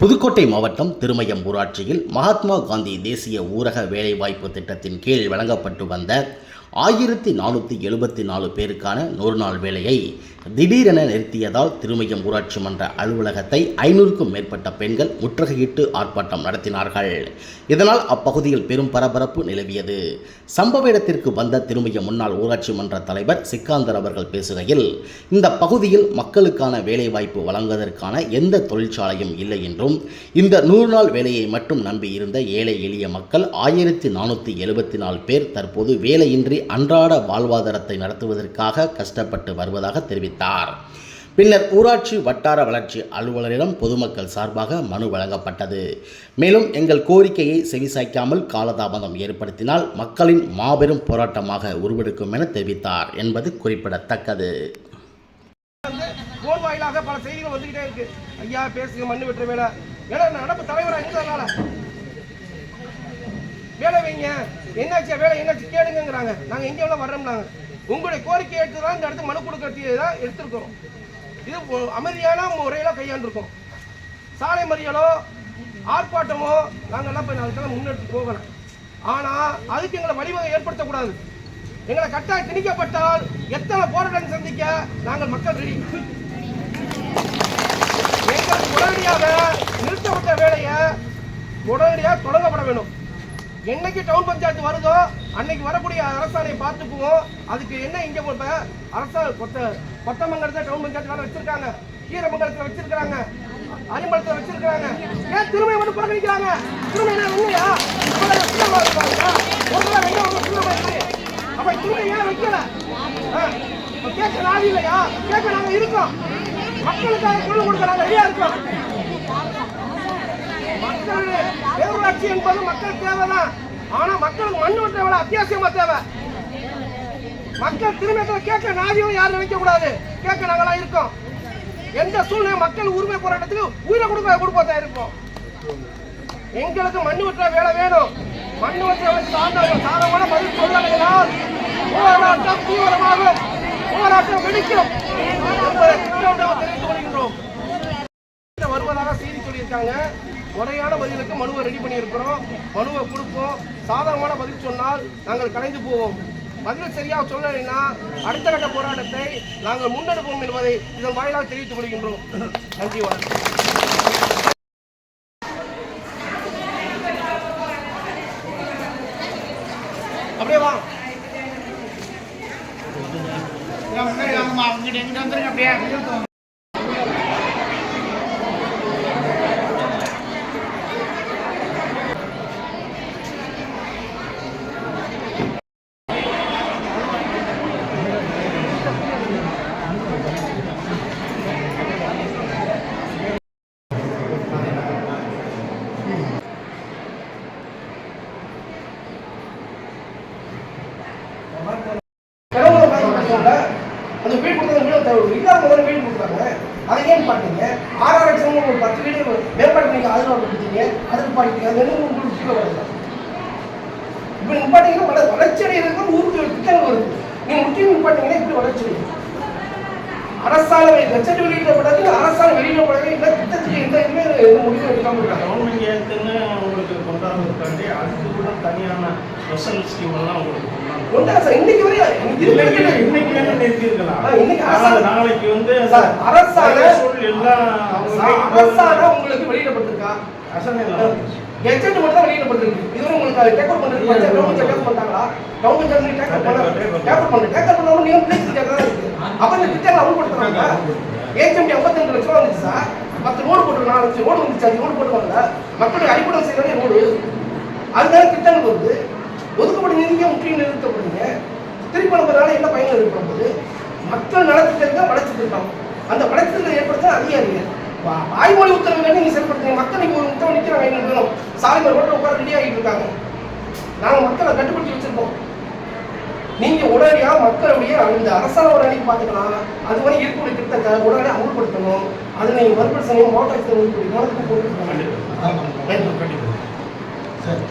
புதுக்கோட்டை மாவட்டம் திருமயம் ஊராட்சியில் மகாத்மா காந்தி தேசிய ஊரக வேலைவாய்ப்பு திட்டத்தின் கீழ் வழங்கப்பட்டு வந்த ஆயிரத்தி நானூற்றி எழுபத்தி நாலு பேருக்கான நூறு நாள் வேலையை திடீரென நிறுத்தியதால் திருமயம் ஊராட்சி மன்ற அலுவலகத்தை ஐநூறுக்கும் மேற்பட்ட பெண்கள் முற்றுகையிட்டு ஆர்ப்பாட்டம் நடத்தினார்கள். இதனால் அப்பகுதியில் பெரும் பரபரப்பு நிலவியது. சம்பவ இடத்திற்கு வந்த திருமயம் முன்னாள் ஊராட்சி மன்ற தலைவர் சிக்காந்தர் அவர்கள் பேசுகையில் இந்த பகுதியில் மக்களுக்கான வேலைவாய்ப்பு வழங்குவதற்கான எந்த தொழிற்சாலையும் இல்லை என்றும் இந்த நூறு நாள் வேலையை மட்டும் நம்பி இருந்த ஏழை எளிய மக்கள் ஆயிரத்தி நானூற்றி எழுபத்தி நாலு பேர் தற்போது வேலையின்றி அன்றாட வாழ்வாதாரத்தை நடத்துவதற்காக கஷ்டப்பட்டு வருவதாக தெரிவித்தார். பின்னர் ஊராட்சி வட்டார வளர்ச்சி அலுவலரிடம் பொதுமக்கள் சார்பாக மனு வழங்கப்பட்டது. மேலும் எங்கள் கோரிக்கையை செவிசாய்க்காமல் காலதாமதம் ஏற்படுத்தினால் மக்களின் மாபெரும் போராட்டமாக உருவெடுக்கும் என தெரிவித்தார் என்பது குறிப்பிடத்தக்கது. பல செய்திகள் வந்துகிட்டே இருக்கு. ஐயா பேசுங்க மண்ணு வெட்டுற வேலை. ஏன்னா நான் நடப்பு தலைவரா இருந்ததுனால வேலை வைங்க. என்னாச்சு வேலை என்னாச்சு கேளுங்கிறாங்க நாங்கள் எங்கே எவ்வளவு வர்றோம் நாங்க உங்களுடைய கோரிக்கை எடுத்து தான் இந்த இடத்துக்கு மனு கொடுக்கறது தான் எடுத்திருக்கிறோம். இது ஒ- அமைதியான முறையில கையாண்டிருக்கோம் சாலை மறியலோ ஆர்ப்பாட்டமோ நாங்கெல்லாம் போய் நாளைக்கெல்லாம் முன்னெடுத்து போகலாம். ஆனால் அதுக்கு எங்களை வழிவகை ஏற்படுத்தக்கூடாது. எங்களை கட்டாயம் திணிக்கப்பட்டால் எத்தனை போராட்டம் சந்திக்க நாங்கள் மக்கள் ரெடி எங்களுக்கு உடனடியாக நிறுத்தப்பட்ட வேலையை உடனடியாக தொடங்கப்பட வேணும். என்னைக்கு டவுன் பஞ்சாயத்து வருதோ அன்னைக்கு வரக்கூடிய அரசாணை பார்த்துக்குவோம். அதுக்கு என்ன இங்கே இப்ப அரசா கொத்த கொத்தமங்கலத்தை டவுன் பஞ்சாயத்து வேலை வச்சிருக்காங்க. கீரமங்கலத்தில் வச்சிருக்கிறாங்க. அரிமலத்தில் வச்சிருக்கிறாங்க. ஏன் திருமை மட்டும் புறக்கணிக்கிறாங்க? திருமை இல்லையா அப்ப திருமை ஏன் வைக்கல? ஆ, கேட்க நாள் இல்லையா? கேட்க நாங்க இருக்கோம். மக்களுக்காக குரல் கொடுக்க நாங்க ரெடியா இருக்கோம். பேரூராட்சி என்பது மக்கள் தேவைதான். ஆனா மக்களுக்கு மண் வெட்ட வேலை அத்தியாவசியமா தேவை. மக்கள் திரும்ப கேட்க நாதியும் யாரும் நினைக்க கூடாது. கேட்க நாங்களாம் இருக்கோம். எந்த சூழ்நிலை மக்கள் உரிமை போராட்டத்துக்கு உயிரை கொடுக்க கொடுப்பதா இருப்போம். எங்களுக்கு மண்ணு வெட்டுற வேலை வேணும். மண்ணு வெட்டுற வேலை சாதமான பதில் சொல்லலையால் போராட்டம் தீவிரமாக போராட்டம் வெடிக்கும் என்பதை திட்டவட்டமாக தெரிவித்துக் கொள்கின்றோம் வருவதாக செய்தி சொல்லியிருக்காங்க முறையான பதிலுக்கு மனுவை ரெடி பண்ணியிருக்கிறோம். மனுவை கொடுப்போம். சாதகமான பதில் சொன்னால் நாங்கள் கலைந்து போவோம். பதில் சரியாக சொல்லலைன்னா அடுத்த கட்ட போராட்டத்தை நாங்கள் முன்னெடுப்போம் என்பதை இதன் வாயிலாக தெரிவித்துக் கொள்கின்றோம். நன்றி வணக்கம். அப்படியே வா. முன்னாடி எங்கிட்ட வந்துருங்க அப்படியே கடவுளை பயன்படுத்துவாங்க. அந்த வீடு கொடுத்தது வீடு தவறு. இல்லாத முதல்ல வீடு கொடுக்குறாங்க. அதை ஏன் பார்த்தீங்க? ஆறாறு லட்சம் ஒரு பத்து வீடு மேம்பாட்டு நீங்கள் ஆதரவு கொடுத்தீங்க. அதுக்கு பாத்தீங்க. அது என்ன உங்களுக்கு முக்கியம் வருது? இப்படி நீங்க வள- வளர்ச்சி அடைகிறதுக்கு ஊருக்கு ஒரு திட்டங்கள் வருது. நீங்கள் முக்கியம் நிப்பாட்டிங்கன்னா இப்படி வளர்ச்சி அடையும். அரசாங்கம் பட்ஜெட் வெளியிடப்படாது அரசாங்கம் வெளியிடப்படவே இல்லை திட்டத்துக்கு எந்த இதுவுமே எதுவும் முடிவு எடுக்காம இருக்காங்க கவர்மெண்ட் ஏற்கனவே உங்களுக்கு கொண்டாடுறதுக்காண்டி அதுக்கு கூட தனியான ஸ்பெஷல் ஸ்கீம் எல்லாம் உங்களுக்கு கொண்டாந்து ஒன்றா சார் இன்னைக்கு வரையும் இது வரைக்கும் இன்னைக்கு வேணா நிறுத்திருக்கலாம் இன்னைக்கு அரசாங்கம் நாளைக்கு வந்து சார், அரசாங்கம் சூழல் எல்லாம் அரசாங்கம் உங்களுக்கு வெளியிடப்பட்டிருக்கா? அரசாங்கம் எல்லாம் கெஜெட் மட்டும் தான் வெளியிடப்பட்டிருக்கு. இதுவரை உங்களுக்கு டேக்கர் பட்ஜெட் கவர்மெண்ட் டேக்கர் பண்ணாங்களா கவர்மெண்ட் டேக்கர் பண்ண டேக்கர் பண்ண. டேக்கர் பண்ணாம நீங்க பிளேஸ் டேக்கர் இருக்கு. அப்ப இந்த திட்டங்களை அமல்படுத்துறாங்க. ஏஜென்ட் 52 லட்சம் ரூபா வந்துச்சு சார். பத்து ரோடு போட்டு நாலு லட்சம் ரோடு வந்துச்சு. அது ரோடு போட்டுவாங்க மக்களுக்கு அடிப்படை செய்யறதே ரோடு அதுக்கான திட்டங்கள் வருது. ஒதுக்கப்பட்ட நிதியை முக்கியம் நிறுத்தப்படுங்க திருப்பி அனுப்புறதுனால என்ன பயன் ஏற்படும்போது மக்கள் நலத்திட்டத்தை வளர்ச்சி திட்டம் அந்த வளர்ச்சி திட்டம் ஏற்படுத்த அதிகாரிகள் வாய்மொழி உத்தரவு நீங்க செயல்படுத்துங்க. மக்கள் நீங்க ஒரு உத்தரவு நிக்கிறாங்க எங்களுக்கு சாலை ரோட்ல உட்கார ரெடி ஆகிட்டு இருக்காங்க. நாங்க மக்களை கட்டுப்படுத்தி வச்சிருக்கோம். நீங்க உடனடியா மக்களுடைய அந்த அரசாங்க ஒரு அன்னைக்கு பாத்துக்கலாம் அது மாதிரி இருக்கக்கூடிய திட்டத்தை உடனடியாக அமல்படுத்தணும். அதை நீங்க மறுபடியும் மாவட்ட கவனத்துக்கு போட்டு. நன்றி சரி